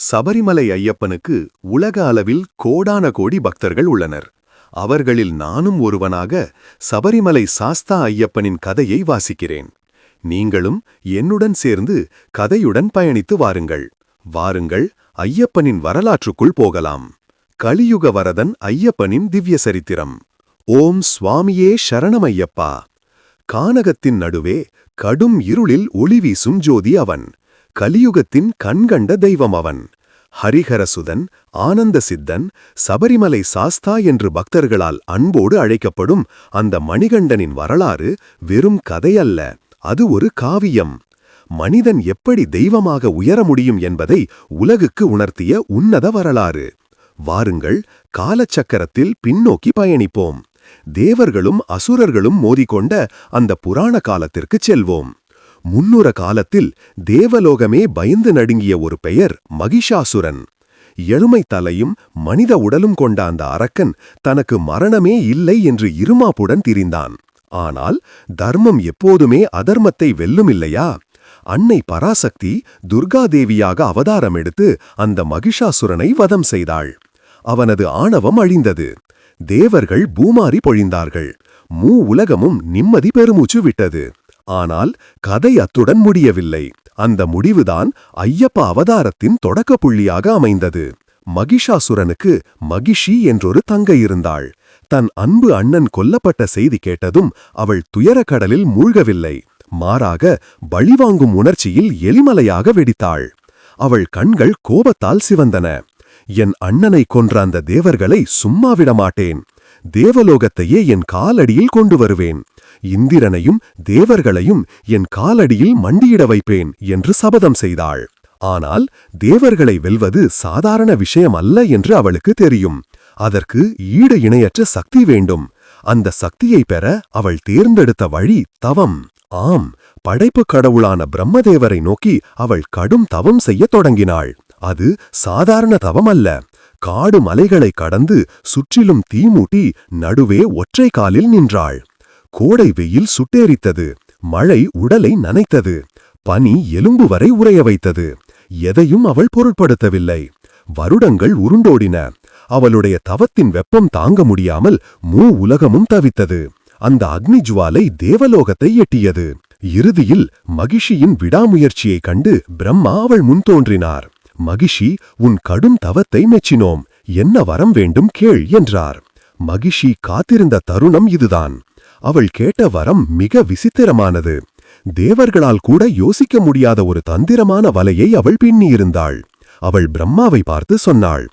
சபரிமலை ஐயப்பனுக்கு உலக அளவில் கோடான கோடி பக்தர்கள் உள்ளனர். அவர்களில் நானும் ஒருவனாக சபரிமலை சாஸ்தா ஐயப்பனின் கதையை வாசிக்கிறேன். நீங்களும் என்னுடன் சேர்ந்து கதையுடன் பயணித்து வாருங்கள். வாருங்கள் ஐயப்பனின் வரலாற்றுக்குள் போகலாம். கலியுக வரதன் ஐயப்பனின் திவ்ய சரித்திரம். ஓம் சுவாமியே சரணமையப்பா கானகத்தின் நடுவே கடும் இருளில் ஒளி வீசும் ஜோதி அவன். கலியுகத்தின் கண்கண்ட தெய்வம் அவன். ஹரிஹரசுதன் ஆனந்த சித்தன் சபரிமலை சாஸ்தா என்று பக்தர்களால் அன்போடு அழைக்கப்படும் அந்த மணிகண்டனின் வரலாறு வெறும் கதையல்ல அது ஒரு காவியம். மனிதன் எப்படி தெய்வமாக உயர முடியும் என்பதை உலகுக்கு உணர்த்திய உன்னத வரலாறு. வாருங்கள் காலச்சக்கரத்தில் பின்னோக்கி பயணிப்போம். தேவர்களும் அசுரர்களும் மோதிக்கொண்ட அந்த புராண காலத்திற்குச் செல்வோம். முன்னுர காலத்தில் தேவலோகமே பயந்து நடுங்கிய ஒரு பெயர் மகிஷாசுரன். எழுமை தலையும் மனித உடலும் கொண்ட அந்த அரக்கன் தனக்கு மரணமே இல்லை என்று இருமாப்புடன் திரிந்தான். ஆனால் தர்மம் எப்போதுமே அதர்மத்தை வெல்லும் இல்லையா அன்னை பராசக்தி துர்காதேவியாக அவதாரம் எடுத்து அந்த மகிஷாசுரனை வதம் செய்தாள். அவனது ஆணவம் அழிந்தது. தேவர்கள் பூமாரி பொழிந்தார்கள். மூ உலகமும் நிம்மதி பெருமூச்சு விட்டது. ஆனால் கதை அத்துடன் முடியவில்லை. அந்த முடிவுதான் ஐயப்ப அவதாரத்தின் தொடக்க புள்ளியாக அமைந்தது. மகிஷாசுரனுக்கு மகிஷி என்றொரு தங்கை இருந்தாள். தன் அன்பு அண்ணன் கொல்லப்பட்ட செய்தி கேட்டதும் அவள் துயரக்கடலில் மூழ்கவில்லை. மாறாக பழிவாங்கும் உணர்ச்சியில் எலிமலையாக வெடித்தாள். அவள் கண்கள் கோபத்தால் சிவந்தன. என் அண்ணனை கொன்ற அந்த தேவர்களை சும்மா விடமாட்டேன். தேவலோகத்தையே என் காலடியில் கொண்டு வருவேன். இந்திரனையும் தேவர்களையும் என் காலடியில் மண்டியிட வைப்பேன் என்று சபதம் செய்தாள். ஆனால் தேவர்களை வெல்வது சாதாரண விஷயம் அல்ல என்று அவளுக்கு தெரியும். அதற்கு ஈடு இணையற்ற சக்தி வேண்டும். அந்த சக்தியை பெற அவள் தேர்ந்தெடுத்த வழி தவம். ஆம் படைப்புக் கடவுளான பிரம்மதேவரை நோக்கி அவள் கடும் தவம் செய்யத் தொடங்கினாள். அது சாதாரண தவம் அல்ல. காடு மலைகளை கடந்து சுற்றிலும் தீமூட்டி நடுவே ஒற்றை காலில் நின்றாள். கோடை வெயில் சுட்டேரித்தது மழை உடலை நனைத்தது. பனி எலும்பு வரை உறைய வைத்தது. எதையும் அவள் பொருட்படுத்தவில்லை. வருடங்கள் உருண்டோடின. அவளுடைய தவத்தின் வெப்பம் தாங்க முடியாமல் மூ உலகமும் தவித்தது. அந்த அக்னி ஜுவாலை தேவலோகத்தை எட்டியது. இறுதியில் மகிஷியின் விடாமுயற்சியைக் கண்டு பிரம்மா அவள் முன் தோன்றினார். மகிஷி உன் கடும் தவத்தை மெச்சினோம். என்ன வரம் வேண்டும் கேள் என்றார். மகிஷி காத்திருந்த தருணம் இதுதான். அவள் கேட்ட வரம் மிக விசித்திரமானது. தேவர்களால் கூட யோசிக்க முடியாத ஒரு தந்திரமான வலையை அவள் பின்னியிருந்தாள். அவள் பிரம்மாவை பார்த்து சொன்னாள்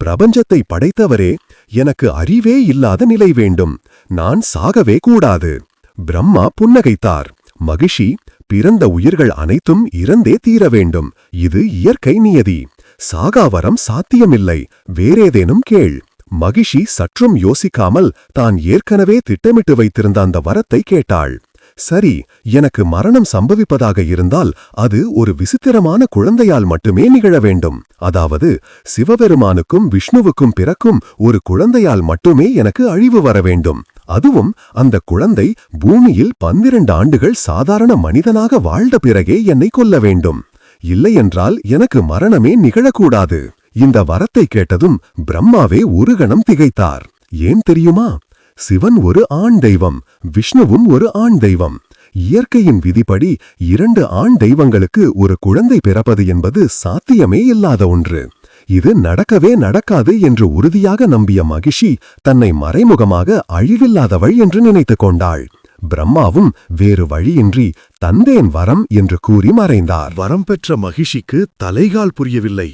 பிரபஞ்சத்தை படைத்தவரே எனக்கு அறிவே இல்லாத நிலை வேண்டும். நான் சாகவே கூடாது. பிரம்மா புன்னகைத்தார் மகிஷி பிறந்த உயிர்கள் அனைத்தும் இறந்தே தீர வேண்டும். இது இயற்கை நியதி. சாகாவரம் சாத்தியமில்லை. வேறேதேனும் கேள். மகிஷி சற்றும் யோசிக்காமல் தான் ஏற்கனவே திட்டமிட்டு வைத்திருந்த அந்த வரத்தை கேட்டாள். சரி எனக்கு மரணம் சம்பவிப்பதாக இருந்தால் அது ஒரு விசித்திரமான குழந்தையால் மட்டுமே நிகழ வேண்டும். அதாவது சிவபெருமானுக்கும் விஷ்ணுவுக்கும் பிறக்கும் ஒரு குழந்தையால் மட்டுமே எனக்கு அழிவு வர வேண்டும். அதுவும் அந்த குழந்தை பூமியில் பன்னிரண்டு ஆண்டுகள் சாதாரண மனிதனாக வாழ்ந்த பிறகே என்னை கொல்ல வேண்டும். இல்லையென்றால் எனக்கு மரணமே நிகழக்கூடாது. இந்த வரத்தை கேட்டதும் பிரம்மாவே ஒரு கணம் திகைத்தார். ஏன் தெரியுமா? சிவன் ஒரு ஆண் தெய்வம் விஷ்ணுவும் ஒரு ஆண் தெய்வம். இயற்கையின் விதிப்படி இரண்டு ஆண் தெய்வங்களுக்கு ஒரு குழந்தை பிறப்பது என்பது சாத்தியமே இல்லாத ஒன்று. இது நடக்கவே நடக்காது என்று உறுதியாக நம்பிய மகிஷி தன்னை மறைமுகமாக அழிவில்லாதவள் என்று நினைத்துக் கொண்டாள். பிரம்மாவும் வேறு வழியின்றி தந்தேன் வரம் என்று கூறி மறைந்தார். வரம் பெற்ற மகிஷிக்கு தலைகால் புரியவில்லை.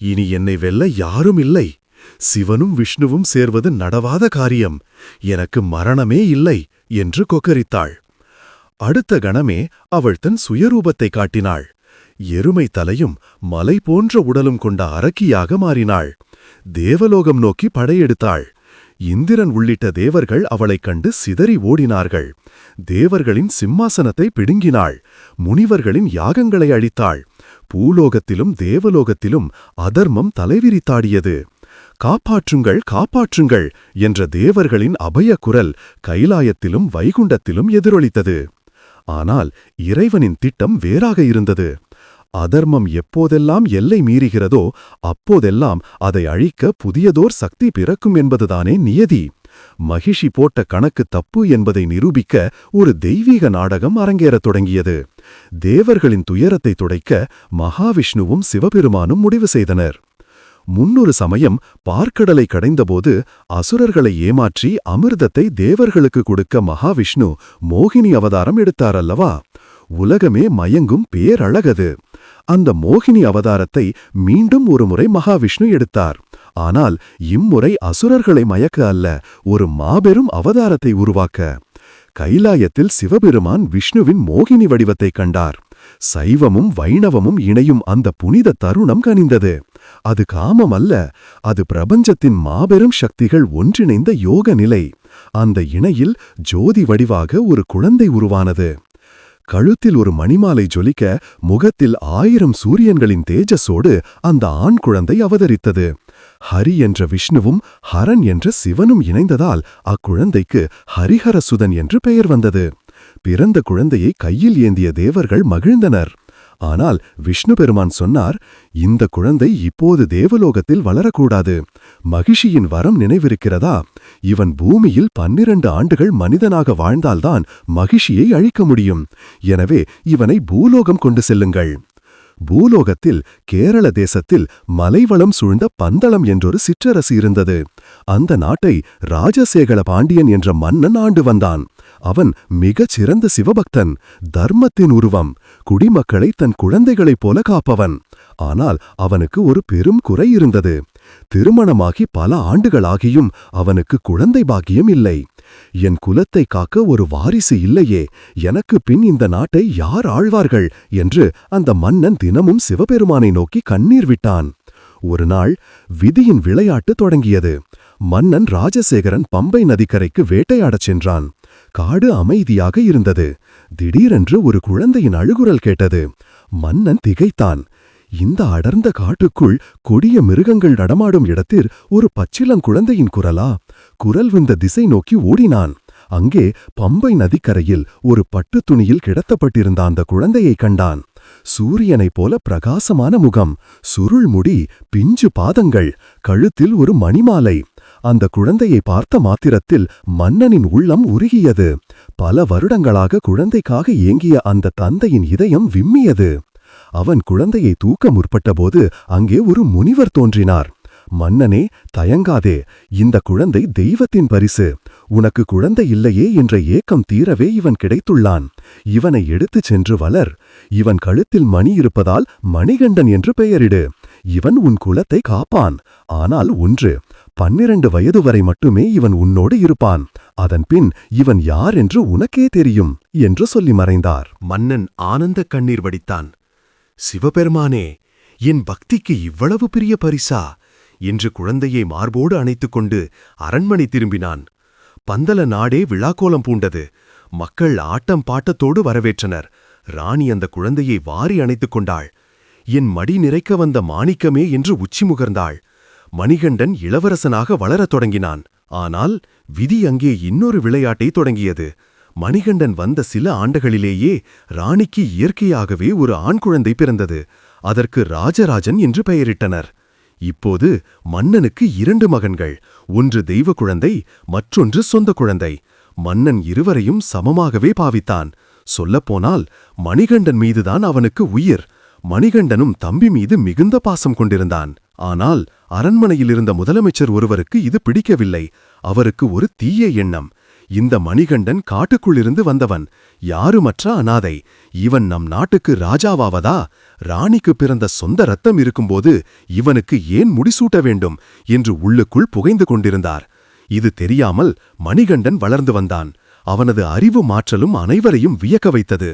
இனி என்னை வெல்ல யாரும் இல்லை. சிவனும் விஷ்ணுவும் சேர்வது நடவாத காரியம். எனக்கு மரணமே இல்லை என்று கொக்கரித்தாள். அடுத்த கணமே அவள் தன் சுயரூபத்தை காட்டினாள். எருமை தலையும் மலை போன்ற உடலும் கொண்ட அரக்கியாக மாறினாள். தேவலோகம் நோக்கி படையெடுத்தாள். இந்திரன் உள்ளிட்ட தேவர்கள் அவளைக் கண்டு சிதறி ஓடினார்கள். தேவர்களின் சிம்மாசனத்தை பிடுங்கினாள். முனிவர்களின் யாகங்களை அழித்தாள். பூலோகத்திலும் தேவலோகத்திலும் அதர்மம் தலைவிரித்தாடியது. காப்பாற்றுங்கள் காப்பாற்றுங்கள் என்ற தேவர்களின் அபய குரல் கைலாயத்திலும் வைகுண்டத்திலும் எதிரொலித்தது. ஆனால் இறைவனின் திட்டம் வேறாக இருந்தது. அதர்மம் எப்போதெல்லாம் எல்லை மீறுகிறதோ அப்போதெல்லாம் அதை அழிக்க புதியதோர் சக்தி பிறக்கும் என்பதுதானே நியதி. மகிஷி போட்ட கணக்கு தப்பு என்பதை நிரூபிக்க ஒரு தெய்வீக நாடகம் அரங்கேறத் தொடங்கியது. தேவர்களின் துயரத்தை துடைக்க மகாவிஷ்ணுவும் சிவபெருமானும் முடிவு செய்தனர். முன்னொரு சமயம் பார்க்கடலை கடைந்தபோது அசுரர்களை ஏமாற்றி அமிர்தத்தை தேவர்களுக்கு கொடுக்க மகாவிஷ்ணு மோகினி அவதாரம் எடுத்தார் அல்லவா உலகமே மயங்கும் பேரழகது. அந்த மோகினி அவதாரத்தை மீண்டும் ஒருமுறை மகாவிஷ்ணு எடுத்தார். ஆனால் இம்முறை அசுரர்களை மயக்க அல்ல ஒரு மாபெரும் அவதாரத்தை உருவாக்க. கைலாயத்தில் சிவபெருமான் விஷ்ணுவின் மோகினி வடிவத்தைக் கண்டார். சைவமும் வைணவமும் இணையும் அந்த புனித தருணம் கனிந்தது. அது காமம் அல்ல அது பிரபஞ்சத்தின் மாபெரும் சக்திகள் ஒன்றிணைந்த யோக நிலை. அந்த இணையில் ஜோதி வடிவாக ஒரு குழந்தை உருவானது. கழுத்தில் ஒரு மணிமாலை ஜொலிக்க முகத்தில் ஆயிரம் சூரியன்களின் தேஜஸோடு அந்த ஆண் குழந்தை அவதரித்தது. ஹரி என்ற விஷ்ணுவும் ஹரன் என்ற சிவனும் இணைந்ததால் அக்குழந்தைக்கு ஹரிஹரசுதன் என்று பெயர் வந்தது. பிறந்த குழந்தையை கையில் ஏந்திய தேவர்கள் மகிழ்ந்தனர். ஆனால் விஷ்ணு பெருமான் சொன்னார் இந்த குழந்தை இப்போது தேவலோகத்தில் வளரக்கூடாது. மகிஷியின் வரம் நினைவிருக்கிறதா? இவன் பூமியில் பன்னிரண்டு ஆண்டுகள் மனிதனாக வாழ்ந்தால்தான் மகிஷியை அழிக்க முடியும். எனவே இவனை பூலோகம் கொண்டு செல்லுங்கள். பூலோகத்தில் கேரள தேசத்தில் மலைவளம் சூழ்ந்த பந்தளம் என்றொரு சிற்றரசு இருந்தது. அந்த நாட்டை ராஜசேகர பாண்டியன் என்ற மன்னன் ஆண்டு வந்தான். அவன் மிகச் சிறந்த சிவபக்தன் தர்மத்தின் உருவம் குடிமக்களை தன் குழந்தைகளைப் போல காப்பவன். ஆனால் அவனுக்கு ஒரு பெரும் குறை இருந்தது. திருமணமாகி பல ஆண்டுகளாகியும் அவனுக்கு குழந்தை பாக்கியம் இல்லை. என் குலத்தை காக்க ஒரு வாரிசு இல்லையே எனக்கு பின் இந்த நாட்டை யார் ஆழ்வார்கள்? என்று அந்த மன்னன் தினமும் சிவபெருமானை நோக்கி கண்ணீர் விட்டான். ஒரு நாள் விதியின் விளையாட்டு தொடங்கியது. மன்னன் ராஜசேகரன் பம்பை நதிக்கரைக்கு வேட்டையாடச் சென்றான். காடு அமைதியாக இருந்தது. திடீரென்று ஒரு குழந்தையின் அழுகுரல் கேட்டது. மன்னன் திகைத்தான். இந்த அடர்ந்த காட்டுக்குள் கொடிய மிருகங்கள் நடமாடும் இடத்தில் ஒரு பச்சிளங்குழந்தையின் குரலா? குரல் வந்த திசை நோக்கி ஓடினான். அங்கே பம்பை நதிக்கரையில் ஒரு பட்டுத் துணியில் கிடத்தப்பட்டிருந்த அந்த குழந்தையைக் கண்டான். சூரியனைப் போல பிரகாசமான முகம் சுருள் முடி பிஞ்சு பாதங்கள் கழுத்தில் ஒரு மணிமாலை. அந்த குழந்தையை பார்த்த மாத்திரத்தில் மன்னனின் உள்ளம் உருகியது. பல வருடங்களாக குழந்தைக்காக ஏங்கிய அந்த தந்தையின் இதயம் விம்மியது. அவன் குழந்தையை தூக்க முற்பட்டபோது அங்கே ஒரு முனிவர் தோன்றினார். மன்னனே தயங்காதே. இந்த குழந்தை தெய்வத்தின் பரிசு. உனக்கு குழந்தை இல்லையே என்ற ஏக்கம் தீரவே இவன் கிடைத்துள்ளான். இவனை எடுத்துச் சென்று வளர். இவன் கழுத்தில் மணி இருப்பதால் மணிகண்டன் என்று பெயரிடு. இவன் உன் குலத்தை காப்பான். ஆனால் ஒன்று பன்னிரண்டு வயது வரை மட்டுமே இவன் உன்னோடு இருப்பான். அதன்பின் இவன் யார் என்று உனக்கே தெரியும் என்று சொல்லி மறைந்தார். மன்னன் ஆனந்த கண்ணீர் வடித்தான். சிவபெருமானே என் பக்திக்கு இவ்வளவு பெரிய பரிசா? என்று குழந்தையை மார்போடு அணைத்துக் கொண்டு அரண்மனை திரும்பினான். பந்தல நாடே விழாக்கோலம் பூண்டது. மக்கள் ஆட்டம் பாட்டத்தோடு வரவேற்றனர். ராணி அந்த குழந்தையை வாரி அணைத்துக் கொண்டாள். என் மடி நிறைக்க வந்த மாணிக்கமே என்று உச்சி முகர்ந்தாள். மணிகண்டன் இளவரசனாக வளரத் தொடங்கினான். ஆனால் விதி அங்கே இன்னொரு விளையாட்டை தொடங்கியது. மணிகண்டன் வந்த சில ஆண்டுகளிலேயே ராணிக்கு இயற்கையாகவே ஒரு ஆண் குழந்தை பிறந்தது. அதற்கு ராஜராஜன் என்று பெயரிட்டனர். இப்போது மன்னனுக்கு இரண்டு மகன்கள். ஒன்று தெய்வ குழந்தை மற்றொன்று சொந்த குழந்தை. மன்னன் இருவரையும் சமமாகவே பாவித்தான். சொல்லப்போனால் மணிகண்டன் மீதுதான் அவனுக்கு உயிர். மணிகண்டனும் தம்பி மீது மிகுந்த பாசம் கொண்டிருந்தான். ஆனால் அரண்மனையில் இருந்த முதலமைச்சர் ஒருவருக்கு இது பிடிக்கவில்லை. அவருக்கு ஒரு தீய எண்ணம். இந்த மணிகண்டன் காட்டுக்குள்ளிருந்து வந்தவன். யாருமற்ற அனாதை. இவன் நம் நாட்டுக்கு ராஜாவாவதா? ராணிக்கு பிறந்த சொந்த ரத்தம் இருக்கும்போது இவனுக்கு ஏன் முடிசூட்ட வேண்டும்? என்று உள்ளுக்குள் புகைந்து கொண்டிருந்தார். இது தெரியாமல் மணிகண்டன் வளர்ந்து வந்தான். அவனது அறிவு மாற்றலும் அனைவரையும் வியக்க வைத்தது.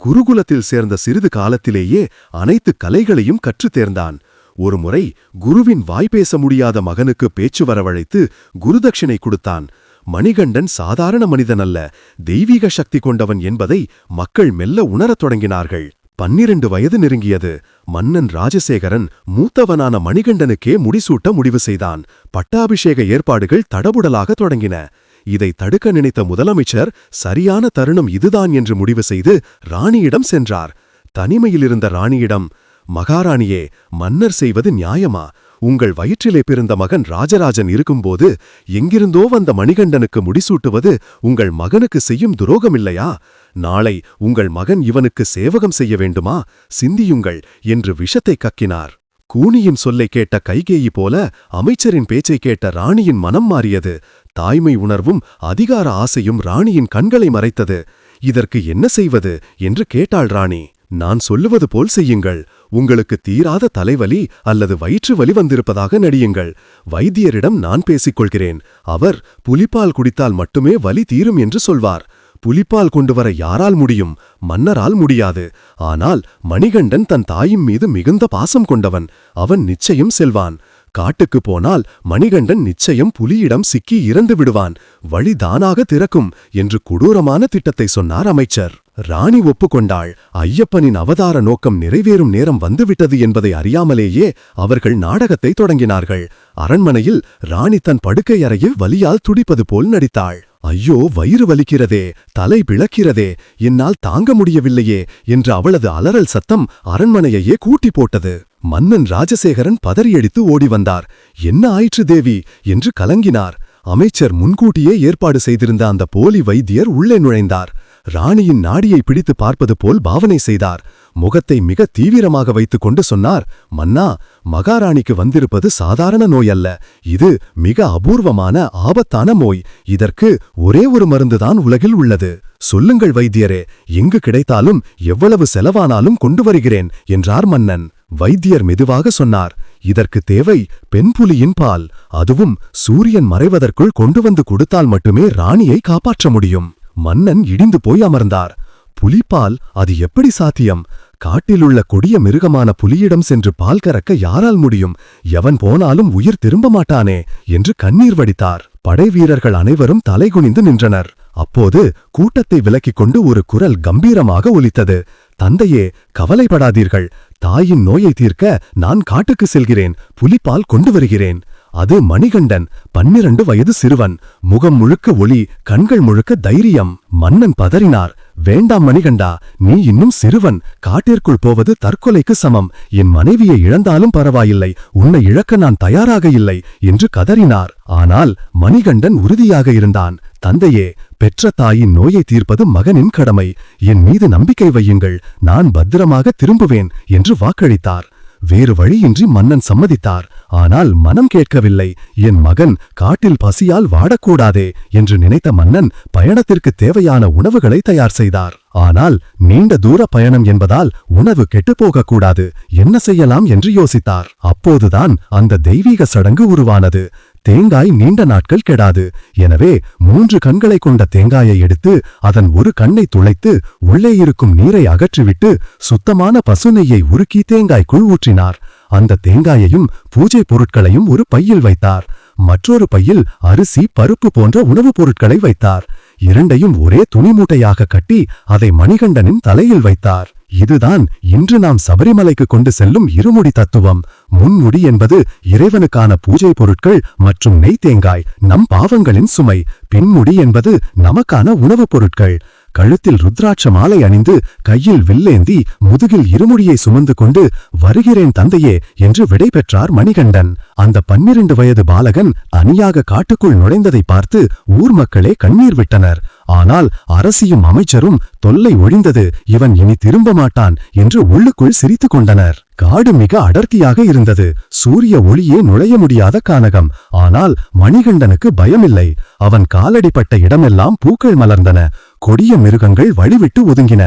குருகுலத்தில் சேர்ந்த சிறிது காலத்திலேயே அனைத்து கலைகளையும் கற்றுத் தேர்ந்தான். ஒருமுறை குருவின் வாய்ப்பேச முடியாத மகனுக்கு பேச்சு வரவழைத்து குருதட்சிணை கொடுத்தான். மணிகண்டன் சாதாரண மனிதன் அல்ல. தெய்வீக சக்தி கொண்டவன் என்பதை மக்கள் மெல்ல உணரத் தொடங்கினார்கள். பன்னிரண்டு வயது நெருங்கியது. மன்னன் ராஜசேகரன் மூத்தவனான மணிகண்டனுக்கே முடிசூட்ட முடிவு செய்தான். பட்டாபிஷேக ஏற்பாடுகள் தடபுடலாக தொடங்கின. இதை தடுக்க நினைத்த முதலமைச்சர் சரியான தருணம் இதுதான் என்று முடிவு செய்து ராணியிடம் சென்றார். தனிமையிலிருந்த ராணியிடம் மகாராணியே மன்னர் செய்வது நியாயமா? உங்கள் வயிற்றிலே பிறந்த மகன் ராஜராஜன் இருக்கும்போது எங்கிருந்தோ வந்த மணிகண்டனுக்கு முடிசூட்டுவது உங்கள் மகனுக்கு செய்யும் துரோகமில்லையா? நாளை உங்கள் மகன் இவனுக்கு சேவகம் செய்ய வேண்டுமா? சிந்தியுங்கள் என்று விஷத்தை கக்கினார். கூனியின் சொல்லை கேட்ட கைகேயி போல அமைச்சரின் பேச்சை கேட்ட ராணியின் மனம் மாறியது. தாய்மை உணர்வும் அதிகார ஆசையும் ராணியின் கண்களை மறைத்தது. இதற்கு என்ன செய்வது? என்று கேட்டாள் ராணி. நான் சொல்லுவது போல் செய்யுங்கள். உங்களுக்கு தீராத தலைவலி அல்லது வயிற்று வலி வந்திருப்பதாக நடியுங்கள். வைத்தியரிடம் நான் பேசிக்கொள்கிறேன். அவர் புலிப்பால் குடித்தால் மட்டுமே வலி தீரும் என்று சொல்வார். புலிப்பால் கொண்டு வர யாரால் முடியும்? மன்னரால் முடியாது. ஆனால் மணிகண்டன் தன் தாயின் மீது மிகுந்த பாசம் கொண்டவன். அவன் நிச்சயம் செல்வான். காட்டுக்குப் போனால் மணிகண்டன் நிச்சயம் புலியிடம் சிக்கி இறந்து விடுவான். வழி தானாக திறக்கும் என்று கொடூரமான திட்டத்தை சொன்னார் அமைச்சர். ராணி ஒப்புக்கொண்டாள். ஐயப்பனின் அவதார நோக்கம் நிறைவேறும் நேரம் வந்துவிட்டது என்பதை அறியாமலேயே அவர்கள் நாடகத்தை தொடங்கினார்கள். அரண்மனையில் ராணி தன் படுக்கை அறையில் வலியால் துடிப்பது போல் நடித்தாள். ஐயோ வயிறு வலிக்கிறதே தலை பிளக்கிறதே என்னால் தாங்க முடியவில்லையே என்று அவளது அலறல் சத்தம் அரண்மனையையே கூட்டி போட்டது. மன்னன் ராஜசேகரன் பதறியடித்து ஓடி வந்தார். என்ன ஆயிற்று தேவி? என்று கலங்கினார். அமைச்சர் முன்கூட்டியே ஏற்பாடு செய்திருந்த அந்த போலி வைத்தியர் உள்ளே நுழைந்தார். ராணியின் நாடியை பிடித்து பார்ப்பது போல் பாவனை செய்தார். முகத்தை மிக தீவிரமாக வைத்துக் கொண்டு சொன்னார் மன்னா மகாராணிக்கு வந்திருப்பது சாதாரண நோய் அல்ல இது மிக அபூர்வமான ஆபத்தான நோய். இதற்கு ஒரே ஒரு மருந்துதான் உலகில் உள்ளது. சொல்லுங்கள் வைத்தியரே எங்கு கிடைத்தாலும் எவ்வளவு செலவானாலும் கொண்டு வருகிறேன் என்றார் மன்னன். வைத்தியர் மெதுவாக சொன்னார் இதற்கு தேவை பெண் புலியின் பால். அதுவும் சூரியன் மறைவதற்குள் கொண்டு வந்து கொடுத்தால் மட்டுமே ராணியை காப்பாற்ற முடியும். மன்னன் இடிந்து போய் அமர்ந்தார். புலிப்பால் அது எப்படி சாத்தியம்? காட்டிலுள்ள கொடிய மிருகமான புலியிடம் சென்று பால் கறக்க யாரால் முடியும்? எவன் போனாலும் உயிர் திரும்ப மாட்டானே என்று கண்ணீர் வடித்தார். படைவீரர்கள் அனைவரும் தலைகுனிந்து நின்றனர். அப்போது கூட்டத்தை விலக்கிக் கொண்டு ஒரு குரல் கம்பீரமாக ஒலித்தது. தந்தையே கவலைப்படாதீர்கள். தாயின் நோயை தீர்க்க நான் காட்டுக்கு செல்கிறேன். புலிப்பால் கொண்டு வருகிறேன். அது மணிகண்டன் பன்னிரண்டு வயது சிறுவன். முகம் முழுக்க ஒளி கண்கள் முழுக்க தைரியம். மன்னன் பதறினார் வேண்டாம் மணிகண்டா நீ இன்னும் சிறுவன். காட்டிற்குள் போவது தற்கொலைக்கு சமம். என் மனைவியை இழந்தாலும் பரவாயில்லை. உன்னை இழக்க நான் தயாராக இல்லை என்று கதறினார். ஆனால் மணிகண்டன் உறுதியாக இருந்தான். தந்தையே பெற்ற தாயின் நோயை தீர்ப்பது மகனின் கடமை. என் மீது நம்பிக்கை வையுங்கள். நான் பத்திரமாக திரும்புவேன் என்று வாக்களித்தார். வேறு வழியின்றி மன்னன் சம்மதித்தார். ஆனால் மனம் கேட்கவில்லை. என் மகன் காட்டில் பசியால் வாடக்கூடாதே என்று நினைத்த மன்னன் பயணத்திற்கு தேவையான உணவுகளை தயார் செய்தார். ஆனால் நீண்ட தூர பயணம் என்பதால் உணவு கெட்டுப்போகக்கூடாது என்ன செய்யலாம் என்று யோசித்தார். அப்போதுதான் அந்த தெய்வீக சடங்கு உருவானது. தேங்காய் நீண்ட நாட்கள் கெடாது. எனவே மூன்று கண்களை கொண்ட தேங்காயை எடுத்து அதன் ஒரு கண்ணை துளைத்து உள்ளே இருக்கும் நீரை அகற்றிவிட்டு சுத்தமான பசுநெய்யை உருக்கி தேங்காய்க்குள் ஊற்றினார். அந்த தேங்காயையும் பூஜை பொருட்களையும் ஒரு பையில் வைத்தார். மற்றொரு பையில் அரிசி பருப்பு போன்ற உணவுப் பொருட்களை வைத்தார். இரண்டையும் ஒரே துணி மூட்டையாக கட்டி அதை மணிகண்டனின் தலையில் வைத்தார். இதுதான் இன்று நாம் சபரிமலைக்கு கொண்டு செல்லும் இருமுடி தத்துவம். முன்முடி என்பது இறைவனுக்கான பூஜை பொருட்கள் மற்றும் நெய் தேங்காய் நம் பாவங்களின் சுமை. பின்முடி என்பது நமக்கான உணவுப் பொருட்கள். கழுத்தில் ருத்ராட்ச மாலை அணிந்து கையில் வில்லேந்தி முதுகில் இருமுடியை சுமந்து கொண்டு வருகிறேன் தந்தையே என்று விடை பெற்றார் மணிகண்டன். அந்த பன்னிரண்டு வயது பாலகன் அணியாக காட்டுக்குள் நுழைந்ததை பார்த்து ஊர் மக்களே கண்ணீர் விட்டனர். ஆனால் அரசியும் அமைச்சரும் தொல்லை ஒழிந்தது. இவன் இனி திரும்ப மாட்டான் என்று உள்ளுக்குள் சிரித்துக் கொண்டனர். காடு மிக அடர்த்தியாக இருந்தது. சூரிய ஒளியே நுழைய முடியாத கானகம். ஆனால் மணிகண்டனுக்கு பயமில்லை. அவன் காலடிப்பட்ட இடமெல்லாம் பூக்கள் மலர்ந்தன. கொடிய மிருகங்கள் வழிவிட்டு ஒதுங்கின.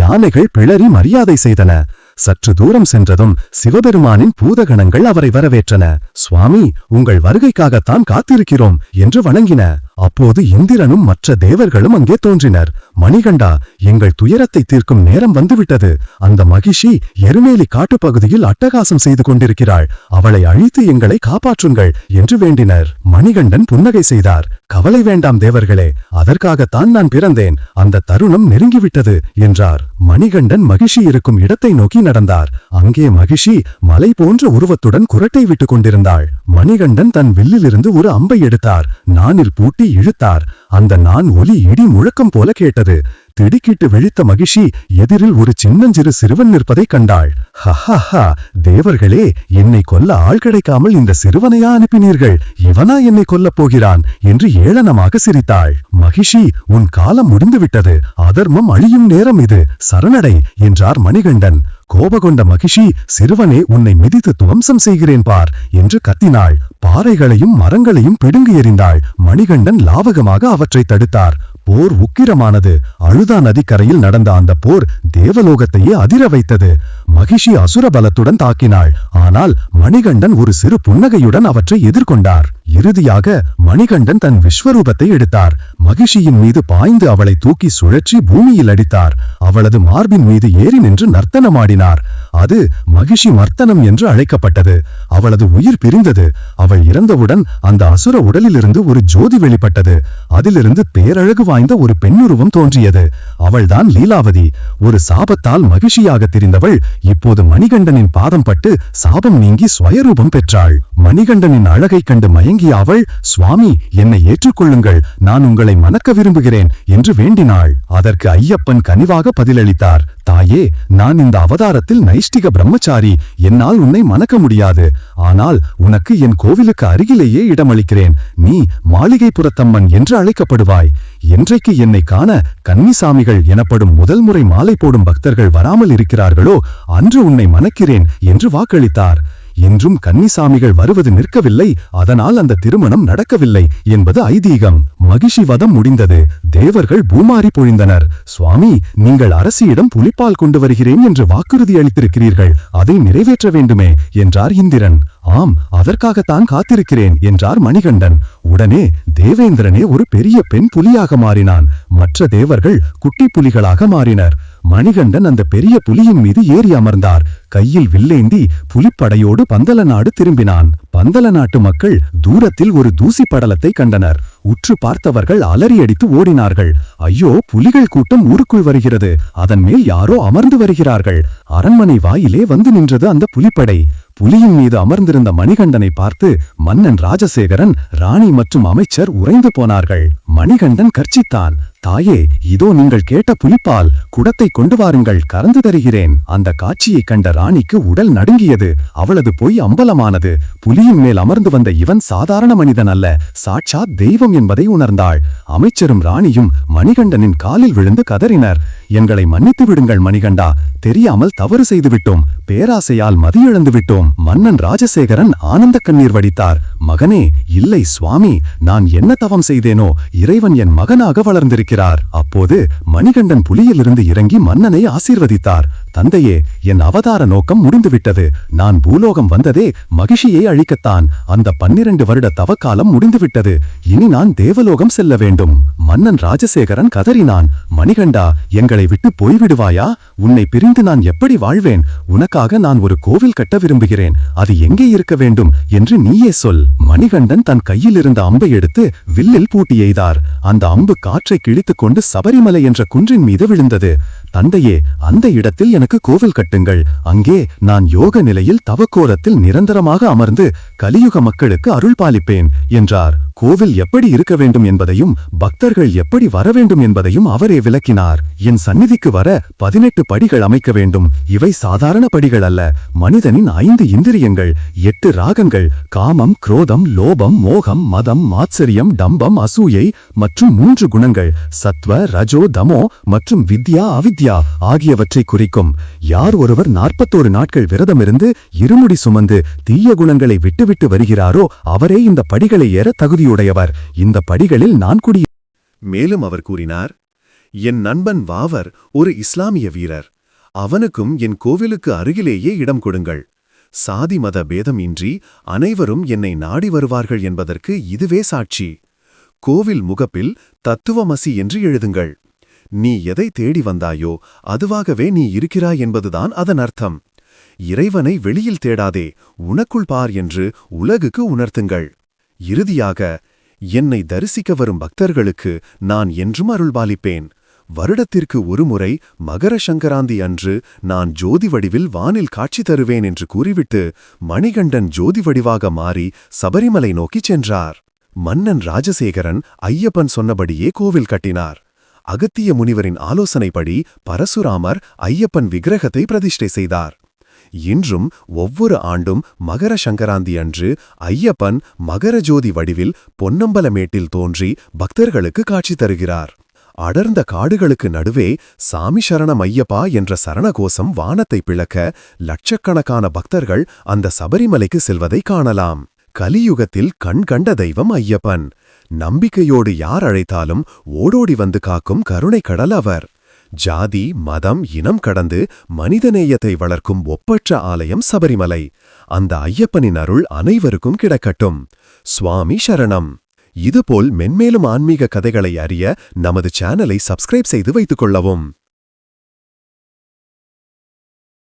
யானைகள் பிளறி மரியாதை செய்தன. சற்று தூரம் சென்றதும் சிவபெருமானின் பூதகணங்கள் அவரை வரவேற்றன. சுவாமி உங்கள் வருகைக்காகத்தான் காத்திருக்கிறோம் என்று வணங்கின. அப்போது இந்திரனும் மற்ற தேவர்களும் அங்கே தோன்றினர். மணிகண்டா எங்கள் துயரத்தை தீர்க்கும் நேரம் வந்துவிட்டது. அந்த மகிஷி எருமேலி காட்டுப்பகுதியில் அட்டகாசம் செய்து கொண்டிருக்கிறாள். அவளை அழித்து எங்களை காப்பாற்றுங்கள் என்று வேண்டினர். மணிகண்டன் புன்னகை செய்தார். கவலை வேண்டாம் தேவர்களே அதற்காகத்தான் நான் பிறந்தேன். அந்த தருணம் நெருங்கிவிட்டது என்றார். மணிகண்டன் மகிஷி இருக்கும் இடத்தை நோக்கி நடந்தார். அங்கே மகிஷி மலை போன்ற உருவத்துடன் குரட்டை விட்டுக் கொண்டிருந்தாள். மணிகண்டன் தன் வில்லிலிருந்து ஒரு அம்பை எடுத்தார். நானில் பூட்டி இழுத்தார். அந்த நான் ஒலி இடி முழக்கம் போல கேட்டது. திடுக்கிட்டு விழித்த மகிஷி எதிரில் ஒரு சின்னஞ்சிறு சிறுவன் நிற்பதைக் கண்டாள். ஹஹா தேவர்களே என்னை கொல்ல ஆள் கிடைக்காமல் இந்த சிறுவனையா அனுப்பினீர்கள்? இவனா என்னை கொல்லப் போகிறான்? என்று ஏளனமாக சிரித்தாள். மகிஷி உன் காலம் முடிந்துவிட்டது. அதர்மம் அழியும் நேரம் இது. சரணடை என்றார் மணிகண்டன். கோபகொண்ட மகிஷி சிறுவனே உன்னை மிதித்து துவம்சம் செய்கிறேன் பார் என்று கத்தினாள். பாறைகளையும் மரங்களையும் பிடுங்கி எறிந்தாள். மணிகண்டன் லாவகமாக அவற்றை தடுத்தார். போர் உக்கிரமானது. அழுதா நதிக்கரையில் நடந்த அந்த போர் தேவலோகத்தையே அதிர வைத்தது. மகிஷி அசுர பலத்துடன் தாக்கினாள். ஆனால் மணிகண்டன் ஒரு சிறு புன்னகையுடன் அவற்றை எதிர்கொண்டார். இறுதியாக மணிகண்டன் தன் விஸ்வரூபத்தை எடுத்தார். மகிஷியின் மீது பாய்ந்து அவளை தூக்கி சுழற்றி பூமியில் அடித்தார். அவளது மார்பின் மீது ஏறி நின்று நர்த்தனமாடினார். அது மகிஷி மர்த்தனம் என்று அழைக்கப்பட்டது. அவளது உயிர் பிரிந்தது. அவள் இறந்தவுடன் அந்த அசுர உடலிலிருந்து ஒரு ஜோதி வெளிப்பட்டது. அதிலிருந்து பேரழகு வாய்ந்த ஒரு பெண்ணுருவம் தோன்றியது. அவள்தான் லீலாவதி. ஒரு சாபத்தால் மகிழ்ச்சியாக திரிந்தவள் இப்போது மணிகண்டனின் பாதம் பட்டு சாபம் நீங்கி ஸ்வயரூபம் பெற்றாள். மணிகண்டனின் அழகைக் கண்டு மயங்கிய அவள் சுவாமி என்னை ஏற்றுக்கொள்ளுங்கள். நான் உங்களை மணக்க விரும்புகிறேன் என்று வேண்டினாள். அதற்கு ஐயப்பன் கனிவாக பதிலளித்தார். தாயே நான் இந்த அவதாரத்தில் நைஷ்டிக பிரம்மச்சாரி. என்னால் உன்னை மணக்க முடியாது. ஆனால் உனக்கு என் கோவிலுக்கு அருகிலேயே இடமளிக்கிறேன். நீ மாளிகைப்புறத்தம்மன் என்று அழைக்கப்படுவாய். என்றைக்கு என்னை காண கன்னிசாமிகள் எனப்படும் முதல் முறை மாலை போடும் பக்தர்கள் வராமல் இருக்கிறார்களோ அன்று உன்னை மணக்கிறேன் என்று வாக்களித்தார். இன்றும் கன்னிசாமிகள் வருவது நிற்கவில்லை. அதனால் அந்த திருமணம் நடக்கவில்லை என்பது ஐதீகம். மகிஷி வதம் முடிந்தது. தேவர்கள் பூமாரி பொழிந்தனர். சுவாமி நீங்கள் அரசியிடம் புலிப்பால் கொண்டு வருகிறேன் என்று வாக்குறுதி அளித்திருக்கிறீர்கள். அதை நிறைவேற்ற வேண்டுமே என்றார் இந்திரன். ஆம் அதற்காகத்தான் காத்திருக்கிறேன் என்றார் மணிகண்டன். உடனே தேவேந்திரனே ஒரு பெரிய பெண் புலியாக மாறினான். மற்ற தேவர்கள் குட்டி புலிகளாக மாறினர். மணிகண்டன் அந்த பெரிய புலியின் மீது ஏறி அமர்ந்தார். கையில் வில்லேந்தி புலிப்படையோடு பந்தல நாடு திரும்பினான். பந்தல நாட்டு மக்கள் தூரத்தில் ஒரு தூசி படலத்தை கண்டனர். உற்று பார்த்தவர்கள் அலறியடித்து ஓடினார்கள். ஐயோ புலிகள் கூட்டம் ஊருக்குள் வருகிறது. அதன் மேல் யாரோ அமர்ந்து வருகிறார்கள். அரண்மனை வாயிலே வந்து நின்றது அந்த புலிப்படை. புலியின் மீது அமர்ந்திருந்த மணிகண்டனை பார்த்து மன்னன் ராஜசேகரன் ராணி மற்றும் அமைச்சர் உறைந்து போனார்கள். மணிகண்டன் கர்ச்சித்தான். தாயே இதோ நீங்கள் கேட்ட புலிப்பால் குடத்தை கொண்டு வாருங்கள் கறந்து தருகிறேன். அந்த காட்சியைக் கண்ட ராணிக்கு உடல் நடுங்கியது. அவளது பொய் அம்பலமானது. புலியின் மேல் அமர்ந்து வந்த இவன் சாதாரண மனிதன் அல்ல சாட்சாத் தெய்வம் என்பதை உணர்ந்தாள். அமைச்சரும் ராணியும் மணிகண்டனின் காலில் விழுந்து கதறினர். எங்களை மன்னித்து விடுங்கள் மணிகண்டா. தெரியாமல் தவறு செய்துவிட்டோம் பேராசையால் மதியிழந்து விட்டோம். மன்னன் ராஜசேகரன் ஆனந்த கண்ணீர் வடித்தார். மகனே இல்லை சுவாமி. நான் என்ன தவம் செய்தேனோ இறைவன் என் மகனாக வளர்ந்திருக்கிறார் அப்போது மணிகண்டன் புலியிலிருந்து இறங்கி மன்னனை ஆசீர்வதித்தார். தந்தையே என் அவதார நோக்கம் முடிந்துவிட்டது. நான் பூலோகம் வந்ததே மகிஷியை அழிக்கத்தான். அந்த பன்னிரண்டு வருட தவக்காலம் முடிந்துவிட்டது. இனி நான் தேவலோகம் செல்ல வேண்டும். மன்னன் ராஜசேகரன் கதறினான். மணிகண்டா எங்களை விட்டு போய்விடுவாயா? உன்னை பிரிந்து நான் எப்படி வாழ்வேன்? உனக்காக நான் ஒரு கோவில் கட்ட விரும்புகிறேன். அது எங்கே இருக்க வேண்டும் என்று நீயே சொல். மணிகண்டன் தன் கையில் இருந்த அம்பை எடுத்து வில்லில் பூட்டி எய்தார். அந்த அம்பு காற்றை கிழித்துக் கொண்டு சபரிமலை என்ற குன்றின் மீது விழுந்தது. தந்தையே அந்த இடத்தில் எனக்கு கோவில் கட்டுங்கள். அங்கே நான் யோக நிலையில் தவக்கோலத்தில் நிரந்தரமாக அமர்ந்து கலியுக மக்களுக்கு அருள் பாலிப்பேன் என்றார். கோவில் எப்படி இருக்க வேண்டும் என்பதையும் பக்தர்கள் எப்படி வர வேண்டும் என்பதையும் அவரே விளக்கினார். என் சந்நிதிக்கு வர பதினெட்டு படிகள் அமைக்க வேண்டும். இவை சாதாரண படிகள் அல்ல. மனிதனின் ஐந்து இந்திரியங்கள் எட்டு ராகங்கள் காமம் குரோதம் லோபம் மோகம் மதம் மாத்சரியம் டம்பம் அசூயை மற்றும் மூன்று குணங்கள் சத்வ ரஜோ தமோ மற்றும் வித்யா அவித்யா ஆகியவற்றை குறிக்கும். யார் ஒருவர் நாற்பத்தோரு நாட்கள் விரதமிருந்து இருமுடி சுமந்து தீய குணங்களை விட்டுவிட்டு வருகிறாரோ அவரே இந்த படிகளை ஏற தகுதி தகுதியுடையவர் இந்த படிகளில் நான் குடி மேலும் அவர் கூறினார் என் நண்பன் வாவர் ஒரு இஸ்லாமிய வீரர். அவனுக்கும் என் கோவிலுக்கு அருகிலேயே இடம் கொடுங்கள். சாதி மத பேதம் இன்றி அனைவரும் என்னை நாடி வருவார்கள் என்பதற்கு இதுவே சாட்சி. கோவில் முகப்பில் தத்துவமசி என்று எழுதுங்கள். நீ எதை தேடி வந்தாயோ அதுவாகவே நீ இருக்கிறாய் என்பதுதான் அதன் அர்த்தம். இறைவனை வெளியில் தேடாதே உனக்குள் பார் என்று உலகுக்கு உணர்த்துங்கள். இறுதியாக என்னை தரிசிக்க வரும் பக்தர்களுக்கு நான் என்றும் அருள்பாலிப்பேன். வருடத்திற்கு ஒருமுறை மகர சங்கராந்தி அன்று நான் ஜோதி வடிவில் வானில் காட்சி தருவேன் என்று கூறிவிட்டு மணிகண்டன் ஜோதி வடிவாக மாறி சபரிமலை நோக்கிச் சென்றார். மன்னன் ராஜசேகரன் ஐயப்பன் சொன்னபடியே கோவில் கட்டினார். அகத்திய முனிவரின் ஆலோசனைப்படி பரசுராமர் ஐயப்பன் விக்கிரகத்தை பிரதிஷ்டை செய்தார். இன்றும் ஒவ்வொரு ஆண்டும் மகர சங்கராந்தி அன்று ஐயப்பன் மகர ஜோதி வடிவில் பொன்னம்பலமேட்டில் தோன்றி பக்தர்களுக்கு காட்சி தருகிறார். அடர்ந்த காடுகளுக்கு நடுவே சாமி சரணம் ஐயப்பா என்ற சரணகோஷம் வானத்தை பிளக்க லட்சக்கணக்கான பக்தர்கள் அந்த சபரிமலைக்கு செல்வதை காணலாம். கலியுகத்தில் கண் கண்ட தெய்வம் ஐயப்பன். நம்பிக்கையோடு யார் அழைத்தாலும் ஓடோடி வந்து காக்கும் கருணை கடல் அவர். ஜாதி மதம் இனம் கடந்து மனிதநேயத்தை வளர்க்கும் ஒப்பற்ற ஆலயம் சபரிமலை. அந்த ஐயப்பனின் அருள் அனைவருக்கும் கிடக்கட்டும். சுவாமி சரணம். இதுபோல் மென்மேலும் ஆன்மீக கதைகளை அறிய நமது சேனலை சப்ஸ்கிரைப் செய்து வைத்துக் கொள்ளவும்.